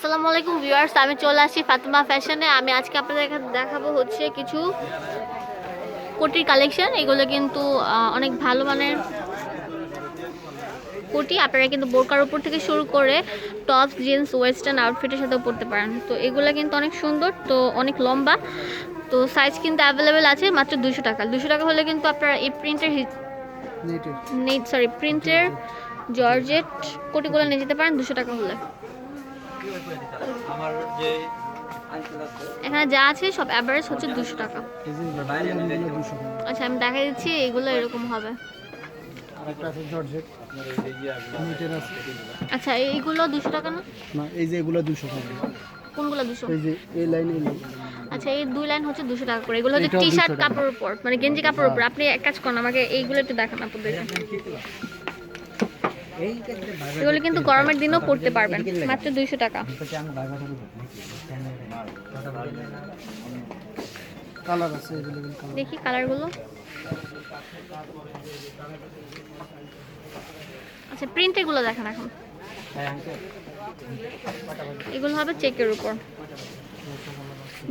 আসসালামু আলাইকুম ভিউয়ার্স আমি চলে আসি ফাতেমা ফ্যাশনে। আমি আজকে আপনাদের দেখাবো হচ্ছে কিছু কোটির কালেকশন এগুলো কিন্তু অনেক ভালো মানের কোটি আপনারা কিন্তু বোরকার উপর থেকে শুরু করে টপস জিন্স ওয়েস্টার্ন আউটফিটের সাথেও পরতে পারেন। তো এগুলো কিন্তু অনেক সুন্দর তো অনেক লম্বা। তো সাইজ কিন্তু অ্যাভেলেবেল আছে মাত্র দুশো টাকা। দুশো টাকা হলে কিন্তু আপনারা এই প্রিন্টের নেটের নেট সরি প্রিন্টের জর্জেট কোটিগুলো নিয়ে যেতে পারেন দুশো টাকা হলে আমার যে আঙ্কেল আছে এখানে যা আছে সব অ্যাভারেজ হচ্ছে দুশো টাকা। আচ্ছা আমি দেখা দিচ্ছি এগুলো এরকম হবে। আর একটা আছে জর্জেট। আপনার এই যে ইয়েগুলো নেটের আছে। আচ্ছা এইগুলো দুশো টাকা না? না এই যে এগুলো দুশো টাকা। কোনগুলো দুশো? এই যে এই লাইন এই আচ্ছা এই দুই লাইন হচ্ছে দুশো টাকা করে। এগুলো হচ্ছে টি শার্ট কাপড়ের উপর মানে গেঞ্জি কাপড়ের উপর। আপনি এক কাজ করুন আমাকে এইগুলো একটু দেখান আপনাদেরকে এগুলো কিন্তু গরমের দিনেও পরতে পারবেন মাত্র দুইশো টাকা। কালার আছে এভেলেবেল কালার দেখি কালারগুলো আচ্ছা প্রিন্টেরগুলো দেখেন এখন। এগুলো হবে চেকের উপর।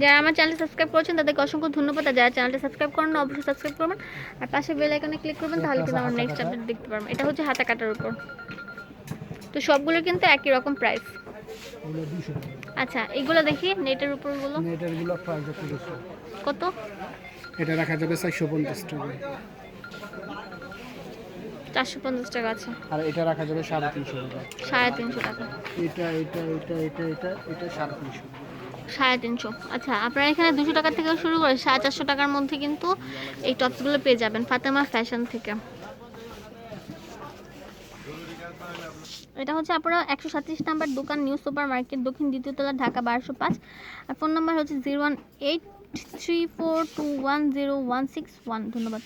যারা আমার চ্যানেল সাবস্ক্রাইব করেছেন তাদেরকে অসংখ্য ধন্যবাদ। আর যারা চ্যানেলটা সাবস্ক্রাইব করেন না অবশ্যই সাবস্ক্রাইব করবেন। আর পাশে বেল আইকনে ক্লিক করবেন তাহলে কিন্তু আমার নেক্সট আপডেট দেখতে পারবেন এটা হচ্ছে হাতা কাটার উপর। তো সবগুলো কিন্তু একই রকম প্রাইস আচ্ছা এগুলো দেখি নেটের নেটেরগুলো একটু বেশি কত? এটা রাখা যাবে চারশো পঞ্চাশ টাকা। চারশো পঞ্চাশ টাকা আছে। আর এটা রাখা যাবে সাড়ে তিনশো টাকা। সাড়ে তিনশো টাকা। এটা এটা এটা এটা এটা এটা সাড়ে তিনশো সাড়ে তিনশো। আচ্ছা আপনারা এখানে দুশো টাকা থেকেও শুরু করে সাড়ে চারশো টাকার মধ্যে কিন্তু এই টপসগুলো পেয়ে যাবেন ফাতেমা ফ্যাশন থেকে। এটা হচ্ছে আপনারা একশো সাতত্রিশ নাম্বার দোকান, নিউ সুপার মার্কেট দক্ষিণ দ্বিতীয় তলা, ঢাকা বারোশো পাঁচ। আর ফোন নাম্বার হচ্ছে zero one eight three four two one zero one six one. ধন্যবাদ।